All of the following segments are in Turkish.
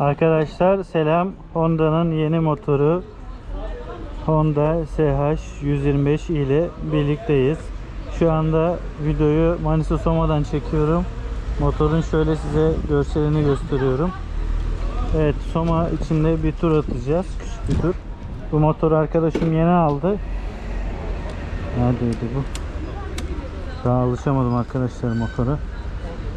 Arkadaşlar selam. Honda'nın yeni motoru Honda SH 125 ile birlikteyiz. Şu anda videoyu Manisa Soma'dan çekiyorum. Motorun şöyle size görselini gösteriyorum. Evet Soma içinde bir tur atacağız. Küçük bir tur. Bu motoru arkadaşım yeni aldı. Neredeydi bu? Daha alışamadım arkadaşlar motora.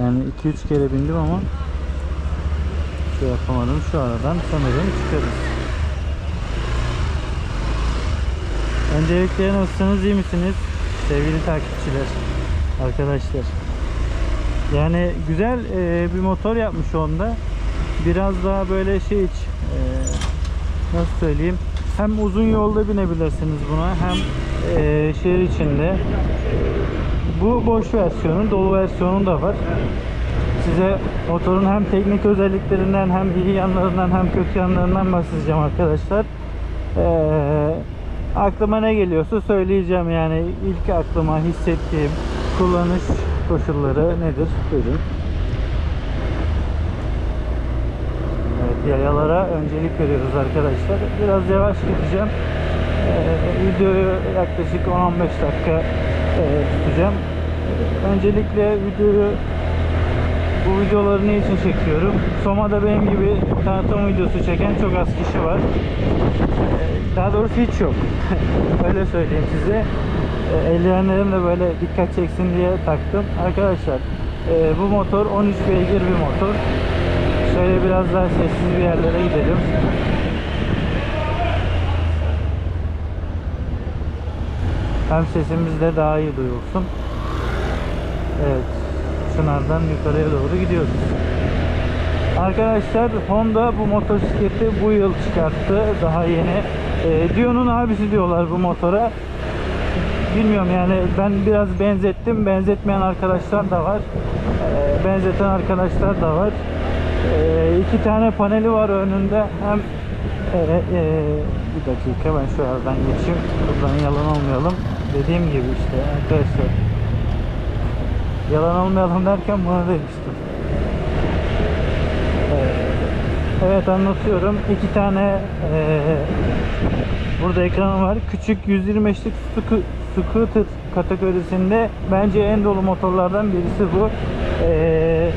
Yani 2-3 kere bindim ama şey yapamadım. Şu aradan sanırım çıkarız. Öncelikle nasılsınız? iyi misiniz? Sevgili takipçiler, arkadaşlar. Yani güzel e, bir motor yapmış onda. Biraz daha böyle şey iç, e, nasıl söyleyeyim? Hem uzun yolda binebilirsiniz buna hem e, şehir içinde. Bu boş versiyonun, dolu versiyonu da var. Size motorun hem teknik özelliklerinden hem iyi yanlarından hem kötü yanlarından bahsedeceğim arkadaşlar. Ee, aklıma ne geliyorsa söyleyeceğim yani ilk aklıma hissettiğim kullanış koşulları nedir? Buyurun. Evet yayalara öncelik veriyoruz arkadaşlar. Biraz yavaş gideceğim. Ee, videoyu yaklaşık 10-15 dakika e, tutacağım. Öncelikle videoyu bu videoları ne için çekiyorum? Soma'da benim gibi tanıtım videosu çeken çok az kişi var. Ee, Daha doğrusu hiç yok. Öyle söyleyeyim size. Ee, Eldivenlerim de böyle dikkat çeksin diye taktım. Arkadaşlar e, bu motor 13 beygir bir motor. Şöyle biraz daha sessiz bir yerlere gidelim. Hem sesimiz de daha iyi duyulsun. Evet. Çınar'dan yukarıya doğru gidiyoruz. Arkadaşlar Honda bu motosikleti bu yıl çıkarttı. Daha yeni. E, Dion'un abisi diyorlar bu motora. Bilmiyorum yani ben biraz benzettim. Benzetmeyen arkadaşlar da var. E, benzeten arkadaşlar da var. E, iki tane paneli var önünde. Hem e, e, bir dakika ben şu aradan geçeyim. Buradan yalan olmayalım. Dediğim gibi işte arkadaşlar. Yalan olmayalım derken bunu demiştim. Ee, Evet anlatıyorum. İki tane ee, burada ekranı var. Küçük 125'lik scu- scooter kategorisinde bence en dolu motorlardan birisi bu. Ee,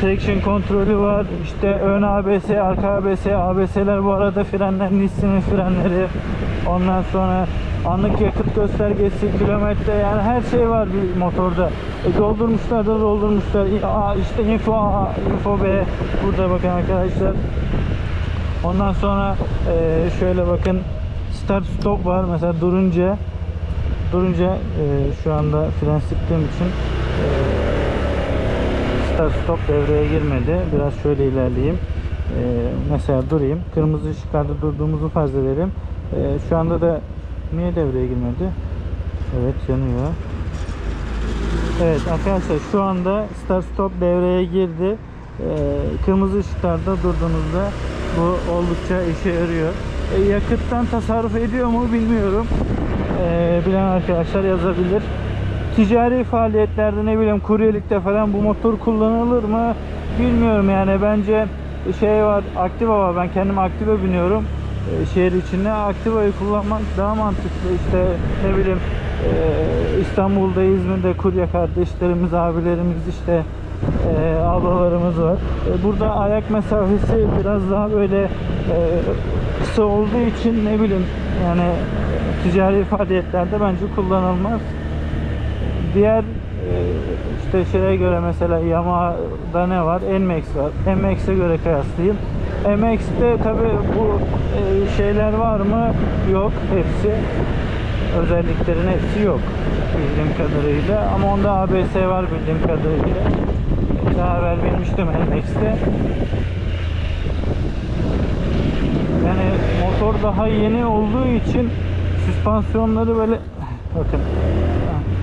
traction kontrolü var. İşte ön ABS, arka ABS, ABS'ler bu arada frenler, Nissan'ın frenleri. Ondan sonra anlık yakıt göstergesi, kilometre yani her şey var bir motorda. E, doldurmuşlar da doldurmuşlar. Aa, işte info A, info B burada bakın arkadaşlar. Ondan sonra e, şöyle bakın start stop var mesela durunca durunca e, şu anda fren sıktığım için e, start stop devreye girmedi. Biraz şöyle ilerleyeyim. E, mesela durayım. Kırmızı ışıklarda durduğumuzu farz edelim. E, şu anda da niye devreye girmedi? Evet yanıyor. Evet arkadaşlar şu anda start stop devreye girdi. Ee, kırmızı ışıklarda durduğunuzda bu oldukça işe yarıyor. E, yakıttan tasarruf ediyor mu bilmiyorum. Ee, bilen arkadaşlar yazabilir. Ticari faaliyetlerde ne bileyim kuryelikte falan bu motor kullanılır mı bilmiyorum yani bence şey var Activa var ben kendim Activa biniyorum şehir içinde Activa'yı kullanmak daha mantıklı işte ne bileyim e, İstanbul'da İzmir'de kurye kardeşlerimiz abilerimiz işte e, ablalarımız var E, burada ayak mesafesi biraz daha böyle e, kısa olduğu için ne bileyim yani e, ticari faaliyetlerde bence kullanılmaz diğer e, işte şeye göre mesela Yamaha'da ne var? NMAX var. NMAX'e göre kıyaslayayım. MX'te tabi bu e, şeyler var mı? Yok. Hepsi. Özelliklerin hepsi yok. Bildiğim kadarıyla. Ama onda ABS var bildiğim kadarıyla. Daha evvel binmiştim NMAX'te. Yani motor daha yeni olduğu için süspansiyonları böyle bakın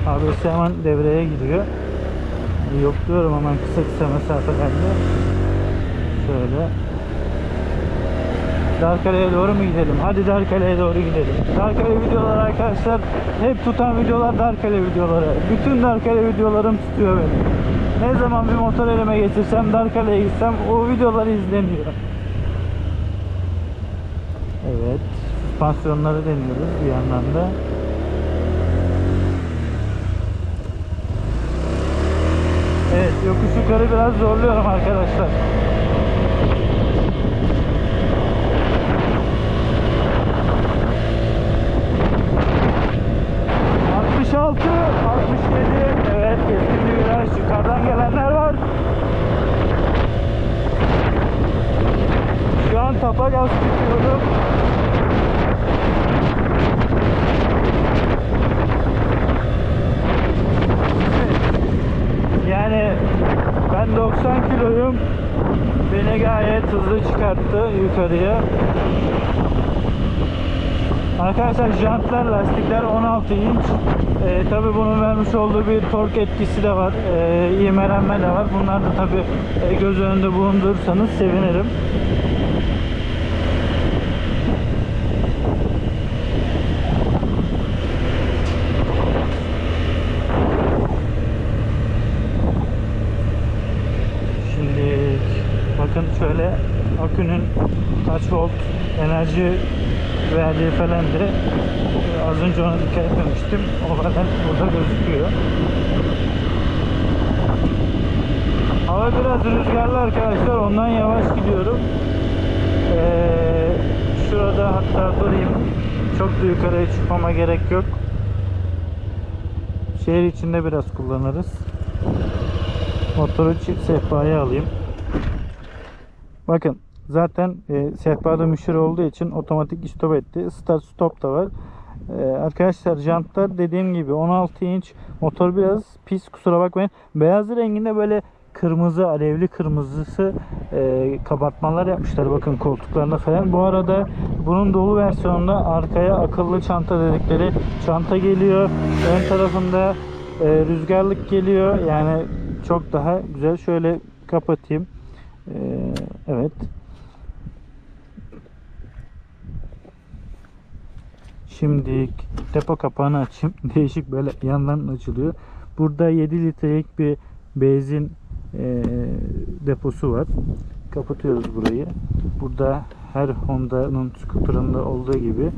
ABS hemen devreye giriyor. Yok diyorum hemen kısa kısa mesafelerde. Şöyle. Darkale'ye doğru mu gidelim? Hadi Darkale'ye doğru gidelim. Darkale videoları arkadaşlar hep tutan videolar Darkale videoları. Bütün Darkale videolarım tutuyor beni. Ne zaman bir motor elime geçirsem Darkale'ye gitsem o videolar izleniyor. Evet. Süspansiyonları deniyoruz bir yandan da. Evet yokuş yukarı biraz zorluyorum arkadaşlar. Viraj... ...yukarıdan gelenler var... ...şu an tapa gaz tutuyorum... Yani ben 90 kiloyum. Beni gayet hızlı çıkarttı yukarıya. Arkadaşlar jantlar, lastikler 16 inç. Ee, tabi bunun vermiş olduğu bir tork etkisi de var. Ee, ivmelenme de var. Bunlar da tabi e, göz önünde bulundurursanız sevinirim. Şimdi bakın şöyle akünün kaç volt enerji verdiği falan de e, az önce ona dikkat etmemiştim. O kadar burada gözüküyor. Hava biraz rüzgarlı arkadaşlar. Ondan yavaş gidiyorum. Ee, şurada hatta durayım. Çok da yukarıya çıkmama gerek yok. Şehir içinde biraz kullanırız. Motoru çift sehpaya alayım. Bakın zaten e, sehpada müşür olduğu için otomatik stop etti. Start stop da var. E, arkadaşlar jantlar dediğim gibi 16 inç. Motor biraz pis kusura bakmayın. Beyaz renginde böyle kırmızı alevli kırmızısı e, kabartmalar yapmışlar bakın koltuklarında falan. Bu arada bunun dolu versiyonunda arkaya akıllı çanta dedikleri çanta geliyor. Ön tarafında e, rüzgarlık geliyor. Yani çok daha güzel. Şöyle kapatayım. E, evet. Şimdi depo kapağını açayım. Değişik böyle yandan açılıyor. Burada 7 litrelik bir benzin e, deposu var. Kapatıyoruz burayı. Burada her Honda'nın scooter'ında olduğu gibi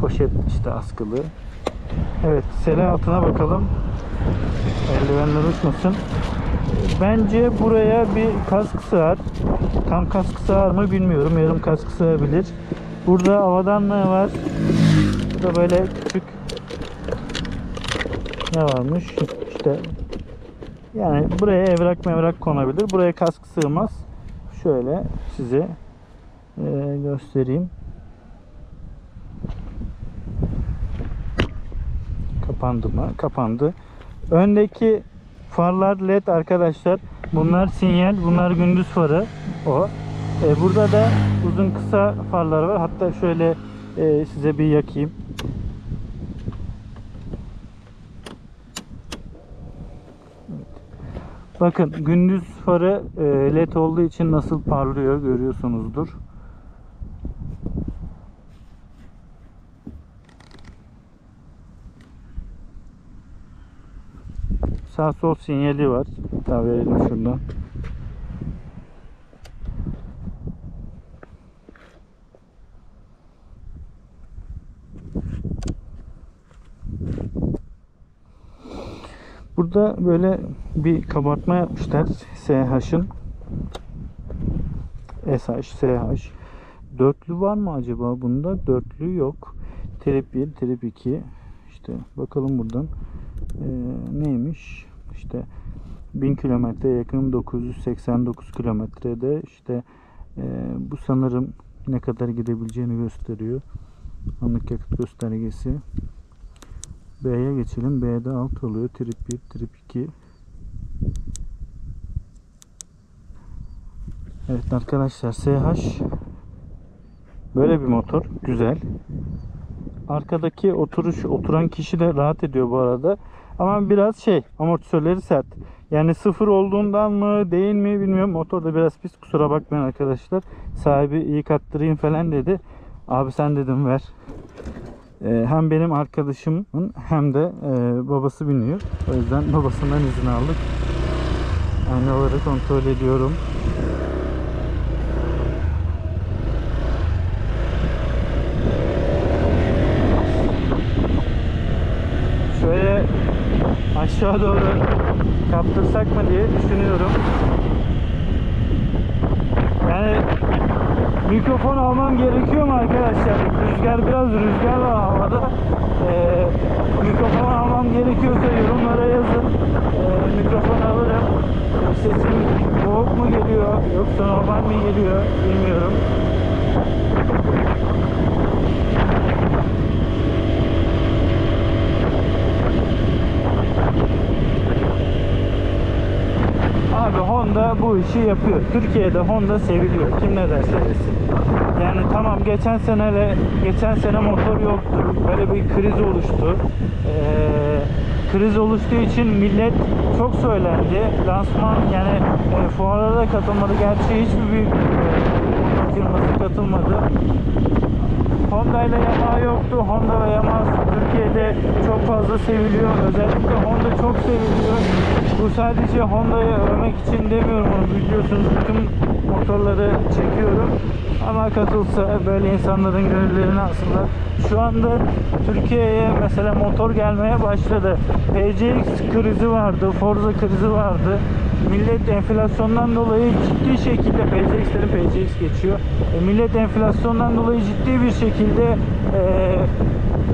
poşet işte askılı. Evet, sele altına bakalım. Eldivenler uçmasın. Bence buraya bir kask sığar. Tam kask sığar mı bilmiyorum. Yarım kask sığabilir. Burada havadanlığı var. Burada böyle küçük ne varmış? İşte yani buraya evrak mevrak konabilir. Buraya kask sığmaz. Şöyle size e, göstereyim. Kapandı mı? Kapandı. Öndeki farlar led arkadaşlar. Bunlar sinyal, bunlar gündüz farı. O. E, burada da uzun kısa farlar var. Hatta şöyle e, size bir yakayım. Bakın gündüz farı e, led olduğu için nasıl parlıyor görüyorsunuzdur. Sağ sol sinyali var. Daha verelim şuradan. Burada böyle bir kabartma yapmışlar SH'ın. SH, SH. Dörtlü var mı acaba bunda? Dörtlü yok. Trip 1, trip 2. İşte bakalım buradan. Ee, neymiş? İşte 1000 kilometre yakın 989 kilometrede işte e, bu sanırım ne kadar gidebileceğini gösteriyor. Anlık yakıt göstergesi. B'ye geçelim. B'de alt oluyor. Trip 1, trip 2. Evet arkadaşlar SH böyle bir motor. Güzel. Arkadaki oturuş oturan kişi de rahat ediyor bu arada. Ama biraz şey amortisörleri sert. Yani sıfır olduğundan mı değil mi bilmiyorum. Motor da biraz pis kusura bakmayın arkadaşlar. Sahibi iyi kattırayım falan dedi. Abi sen dedim ver. Ee, hem benim arkadaşımın hem de e, babası biniyor. O yüzden babasından izin aldık. Aynaları kontrol ediyorum. Şöyle aşağı doğru kaptırsak mı diye düşünüyorum. Yani mikrofon almam gerekiyor mu arkadaşlar? Rüzgar biraz rüzgar var havada. Ee, mikrofon almam gerekiyorsa yorumlara yazın. Ee, mikrofon alırım. Sesim boğuk mu geliyor yoksa normal mi geliyor bilmiyorum. Abi Honda bu işi yapıyor. Türkiye'de Honda seviliyor. Kim ne derse desin. Yani tamam geçen senele geçen sene motor yoktu. Böyle bir kriz oluştu. Ee, kriz oluştuğu için millet çok söylendi. Lansman yani e, fuarlara da katılmadı. Gerçi hiçbir büyük e, firması katılmadı. Honda ile Yamaha yoktu. Honda ve Yamaha Türkiye'de çok fazla seviliyor. Özellikle Honda çok seviliyor. Bu sadece Honda'yı övmek için demiyorum onu biliyorsunuz. Bütün motorları çekiyorum. Ama katılsa böyle insanların gönüllerini alsınlar. Şu anda Türkiye'ye mesela motor gelmeye başladı. PCX krizi vardı, Forza krizi vardı. Millet enflasyondan dolayı ciddi şekilde PCX'lerin PCX geçiyor. E, millet enflasyondan dolayı ciddi bir şekilde e,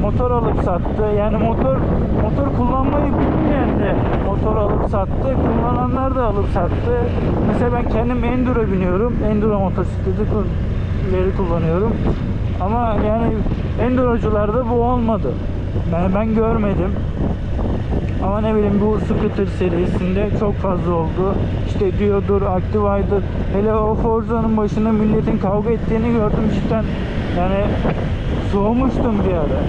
motor alıp sattı. Yani motor motor kullanmayı bilmeyen de motor alıp sattı. Kullananlar da alıp sattı. Mesela ben kendim Enduro biniyorum. Enduro motosikletleri kullanıyorum. Ama yani Endurocularda bu olmadı. Yani ben görmedim. Ama ne bileyim bu scooter serisinde çok fazla oldu. İşte diyordur, Activider. Hele o Forza'nın başında milletin kavga ettiğini gördüm cidden. Yani soğumuştum bir ara.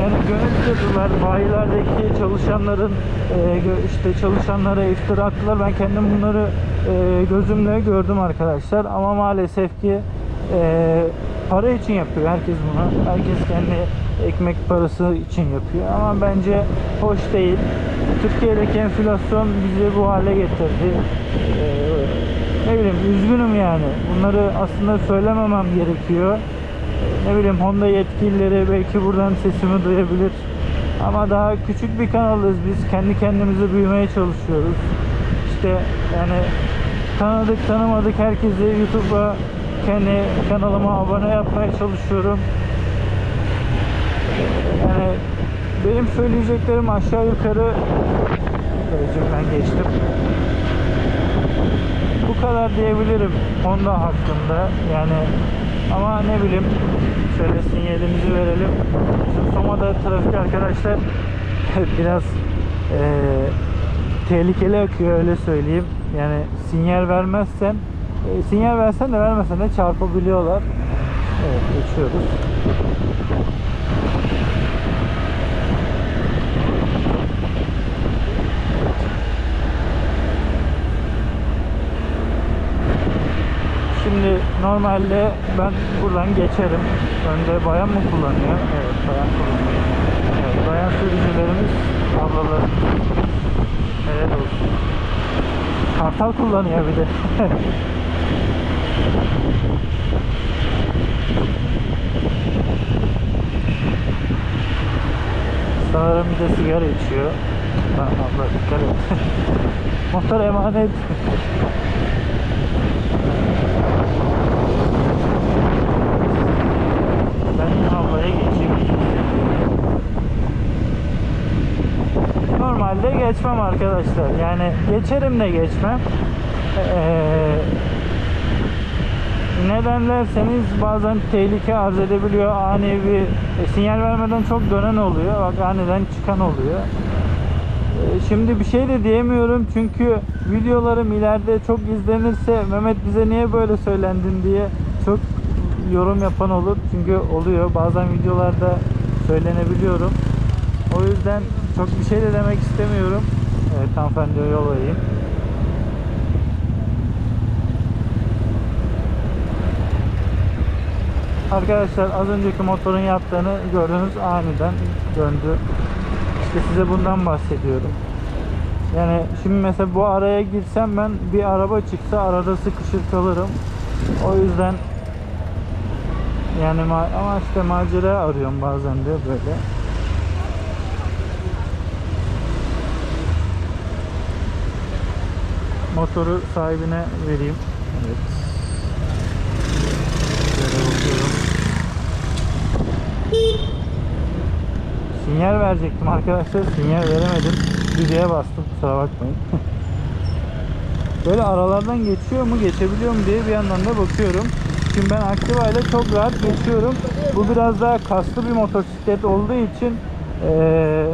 Yani gönül kırdılar. Bayilerdeki çalışanların e, işte çalışanlara iftira attılar. Ben kendim bunları e, gözümle gördüm arkadaşlar. Ama maalesef ki e, para için yapıyor herkes bunu. Herkes kendi ekmek parası için yapıyor. Ama bence hoş değil. Türkiye'deki enflasyon bizi bu hale getirdi. E, ne bileyim üzgünüm yani. Bunları aslında söylememem gerekiyor ne bileyim Honda yetkilileri belki buradan sesimi duyabilir. Ama daha küçük bir kanalız biz. Kendi kendimize büyümeye çalışıyoruz. İşte yani tanıdık tanımadık herkesi YouTube'a kendi kanalıma abone yapmaya çalışıyorum. Yani benim söyleyeceklerim aşağı yukarı ben geçtim. Bu kadar diyebilirim Honda hakkında. Yani ama ne bileyim şöyle sinyalimizi verelim. Bizim Soma'da trafik arkadaşlar biraz eee, tehlikeli akıyor öyle söyleyeyim. Yani sinyal vermezsen e, sinyal versen de vermesen de çarpabiliyorlar. Evet geçiyoruz. Şimdi normalde ben buradan geçerim. Önde bayan mı kullanıyor? Evet bayan kullanıyor. Evet bayan sürücülerimiz ablalarımız. Helal olsun. Kartal kullanıyor bir de. Sanırım bir de sigara içiyor. Ha, abla dikkat et. Motor emanet. Ben ablaya geçeyim. Normalde geçmem arkadaşlar. Yani geçerim de geçmem. Ee, neden derseniz bazen tehlike arz edebiliyor. Ani bir e, sinyal vermeden çok dönen oluyor. Bak aniden çıkan oluyor. Ee, Şimdi bir şey de diyemiyorum çünkü videolarım ileride çok izlenirse Mehmet bize niye böyle söylendin diye çok yorum yapan olur. Çünkü oluyor. Bazen videolarda söylenebiliyorum. O yüzden çok bir şey de demek istemiyorum. Evet hanımefendiye yol vereyim. Arkadaşlar az önceki motorun yaptığını gördünüz aniden döndü. İşte size bundan bahsediyorum. Yani şimdi mesela bu araya girsem ben bir araba çıksa arada sıkışır kalırım. O yüzden yani ma- ama işte macera arıyorum bazen de böyle. Motoru sahibine vereyim. Evet. Şöyle bakıyorum. Sinyal verecektim arkadaşlar. Sinyal veremedim. Düdüğe bastım. Kusura bakmayın. Böyle aralardan geçiyor mu, geçebiliyor mu diye bir yandan da bakıyorum. Şimdi ben Activa ile çok rahat geçiyorum. Bu biraz daha kaslı bir motosiklet olduğu için eee,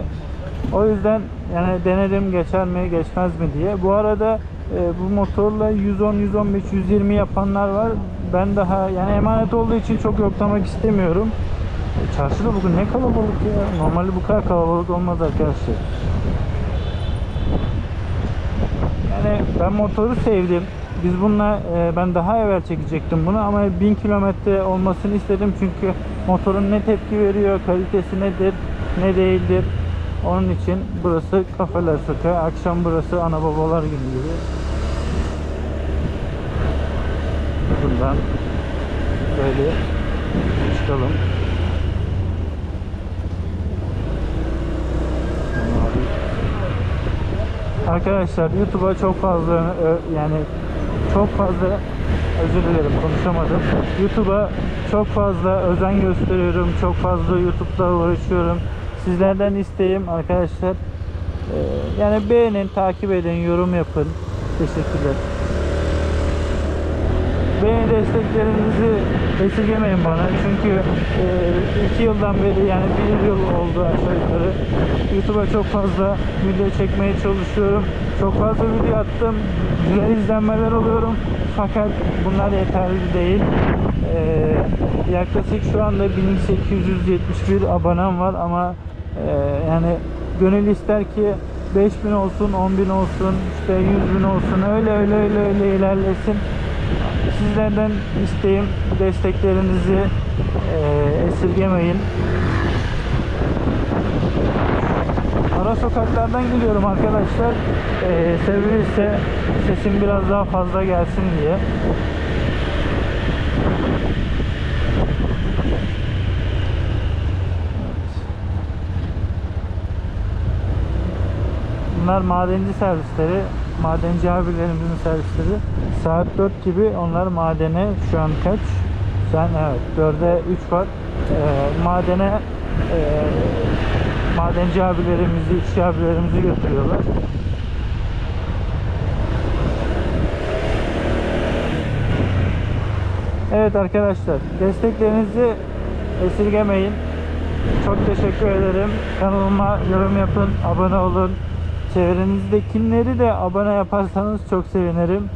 o yüzden yani denedim geçer mi geçmez mi diye. Bu arada e, bu motorla 110, 115, 120 yapanlar var. Ben daha yani emanet olduğu için çok yoklamak istemiyorum. E, Çarşıda bugün ne kalabalık ya. Normalde bu kadar kalabalık olmaz arkadaşlar. Yani ben motoru sevdim. Biz bununla e, ben daha evvel çekecektim bunu ama 1000 kilometre olmasını istedim çünkü motorun ne tepki veriyor, kalitesi nedir, ne değildir. Onun için burası kafeler sokağı, akşam burası ana babalar günü gibi. Buradan böyle çıkalım. Arkadaşlar YouTube'a çok fazla ö- yani çok fazla özür dilerim konuşamadım. YouTube'a çok fazla özen gösteriyorum. Çok fazla YouTube'da uğraşıyorum. Sizlerden isteğim arkadaşlar e, yani beğenin, takip edin, yorum yapın. Teşekkürler. Beni desteklerinizi esirgemeyin bana. Çünkü e, iki yıldan beri yani bir yıl oldu aşağı yukarı. YouTube'a çok fazla video çekmeye çalışıyorum. Çok fazla video attım. Güzel izlenmeler alıyorum. Fakat bunlar yeterli değil. E, yaklaşık şu anda 1871 abonem var ama e, yani gönül ister ki 5000 olsun 10.000 olsun işte 100 bin olsun öyle öyle öyle öyle ilerlesin Sizlerden isteğim desteklerinizi eee, esirgemeyin. Ara sokaklardan gidiyorum arkadaşlar. Eee sebebi ise sesim biraz daha fazla gelsin diye. Bunlar madenci servisleri. Madenci abilerimizin servisleri. Saat 4 gibi onlar madene şu an kaç? Sen evet 4'e 3 var. Ee, madene e, madenci abilerimizi, işçi abilerimizi götürüyorlar. Evet arkadaşlar desteklerinizi esirgemeyin. Çok teşekkür ederim. Kanalıma yorum yapın, abone olun. Çevrenizdekileri de abone yaparsanız çok sevinirim.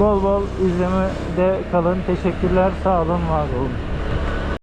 Bol bol izlemede kalın. Teşekkürler. Sağ olun, var olun.